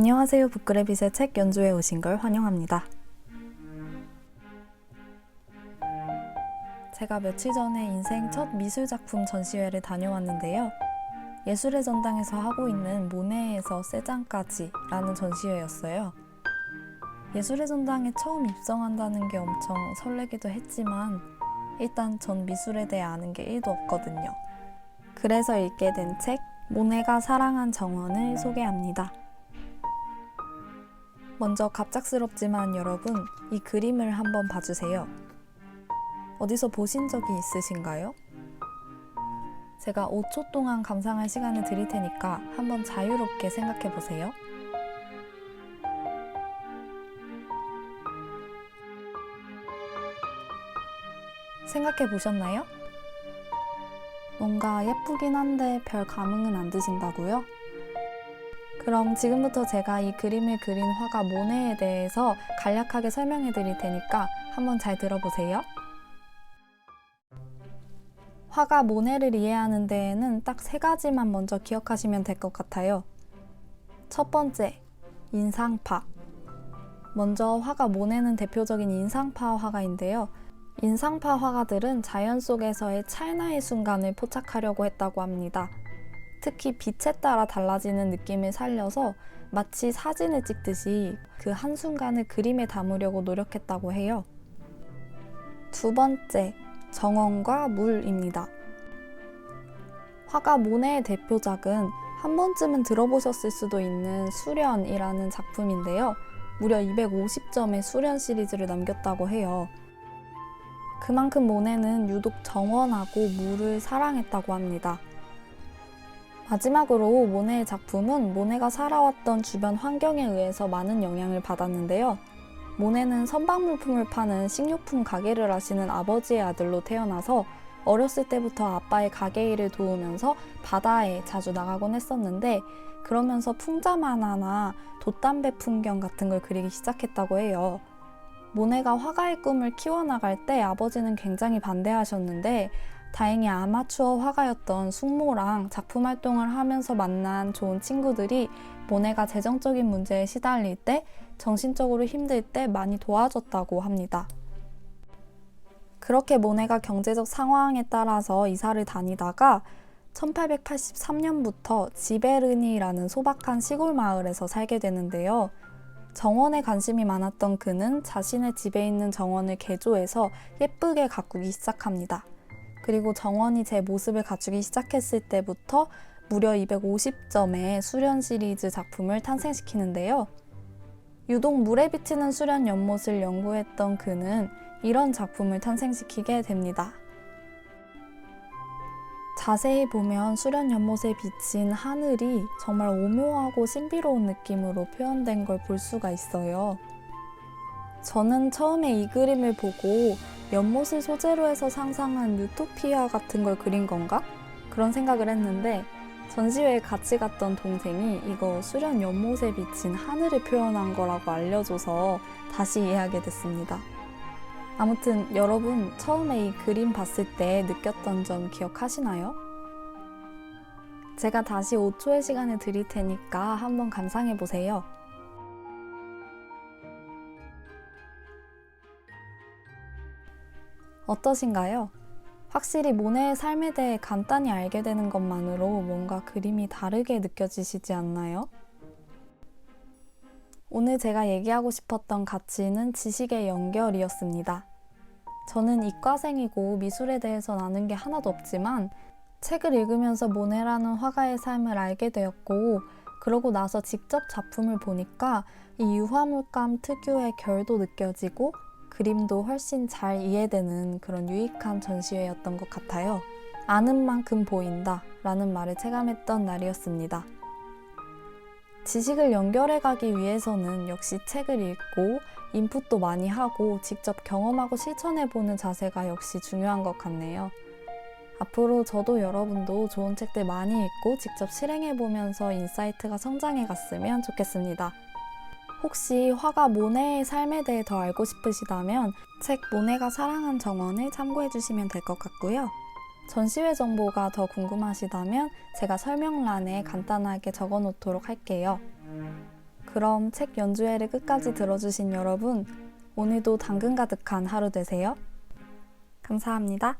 안녕하세요. 북그래빗의 책 연주회 오신 걸 환영합니다. 제가 며칠 전에 인생 첫 미술 작품 전시회를 다녀왔는데요. 예술의 전당에서 하고 있는 모네에서 세장까지 라는 전시회였어요. 예술의 전당에 처음 입성한다는 게 엄청 설레기도 했지만 일단 전 미술에 대해 아는 게 1도 없거든요. 그래서 읽게 된 책 모네가 사랑한 정원을 소개합니다. 먼저 갑작스럽지만 여러분 이 그림을 한번 봐주세요. 어디서 보신 적이 있으신가요? 제가 5초 동안 감상할 시간을 드릴 테니까 한번 자유롭게 생각해 보세요. 생각해 보셨나요? 뭔가 예쁘긴 한데 별 감흥은 안 드신다고요? 그럼 지금부터 제가 이 그림을 그린 화가 모네에 대해서 간략하게 설명해 드릴 테니까 한번 잘 들어보세요. 화가 모네를 이해하는 데에는 딱 세 가지만 먼저 기억하시면 될 것 같아요. 첫 번째, 인상파. 먼저 화가 모네는 대표적인 인상파 화가인데요. 인상파 화가들은 자연 속에서의 찰나의 순간을 포착하려고 했다고 합니다. 특히 빛에 따라 달라지는 느낌을 살려서 마치 사진을 찍듯이 그 한순간을 그림에 담으려고 노력했다고 해요. 두 번째, 정원과 물입니다. 화가 모네의 대표작은 한 번쯤은 들어보셨을 수도 있는 수련이라는 작품인데요. 무려 250점의 수련 시리즈를 남겼다고 해요. 그만큼 모네는 유독 정원하고 물을 사랑했다고 합니다. 마지막으로 모네의 작품은 모네가 살아왔던 주변 환경에 의해서 많은 영향을 받았는데요. 모네는 선박물품을 파는 식료품 가게를 하시는 아버지의 아들로 태어나서 어렸을 때부터 아빠의 가게 일을 도우면서 바다에 자주 나가곤 했었는데 그러면서 풍자만화나 돛담배 풍경 같은 걸 그리기 시작했다고 해요. 모네가 화가의 꿈을 키워나갈 때 아버지는 굉장히 반대하셨는데 다행히 아마추어 화가였던 숙모랑 작품 활동을 하면서 만난 좋은 친구들이 모네가 재정적인 문제에 시달릴 때, 정신적으로 힘들 때 많이 도와줬다고 합니다. 그렇게 모네가 경제적 상황에 따라서 이사를 다니다가 1883년부터 지베르니라는 소박한 시골 마을에서 살게 되는데요. 정원에 관심이 많았던 그는 자신의 집에 있는 정원을 개조해서 예쁘게 가꾸기 시작합니다. 그리고 정원이 제 모습을 갖추기 시작했을 때부터 무려 250점의 수련 시리즈 작품을 탄생시키는데요. 유독 물에 비치는 수련 연못을 연구했던 그는 이런 작품을 탄생시키게 됩니다. 자세히 보면 수련 연못에 비친 하늘이 정말 오묘하고 신비로운 느낌으로 표현된 걸 볼 수가 있어요. 저는 처음에 이 그림을 보고 연못을 소재로 해서 상상한 유토피아 같은 걸 그린 건가? 그런 생각을 했는데 전시회에 같이 갔던 동생이 이거 수련 연못에 비친 하늘을 표현한 거라고 알려줘서 다시 이해하게 됐습니다. 아무튼 여러분 처음에 이 그림 봤을 때 느꼈던 점 기억하시나요? 제가 다시 5초의 시간을 드릴 테니까 한번 감상해 보세요. 어떠신가요? 확실히 모네의 삶에 대해 간단히 알게 되는 것만으로 뭔가 그림이 다르게 느껴지시지 않나요? 오늘 제가 얘기하고 싶었던 가치는 지식의 연결이었습니다. 저는 이과생이고 미술에 대해서 아는 게 하나도 없지만 책을 읽으면서 모네라는 화가의 삶을 알게 되었고 그러고 나서 직접 작품을 보니까 이 유화물감 특유의 결도 느껴지고 그림도 훨씬 잘 이해되는 그런 유익한 전시회였던 것 같아요. 아는 만큼 보인다 라는 말을 체감했던 날이었습니다. 지식을 연결해 가기 위해서는 역시 책을 읽고 인풋도 많이 하고 직접 경험하고 실천해 보는 자세가 역시 중요한 것 같네요. 앞으로 저도 여러분도 좋은 책들 많이 읽고 직접 실행해 보면서 인사이트가 성장해 갔으면 좋겠습니다. 혹시 화가 모네의 삶에 대해 더 알고 싶으시다면 책 모네가 사랑한 정원을 참고해 주시면 될 것 같고요. 전시회 정보가 더 궁금하시다면 제가 설명란에 간단하게 적어 놓도록 할게요. 그럼 책 연주회를 끝까지 들어주신 여러분, 오늘도 당근 가득한 하루 되세요. 감사합니다.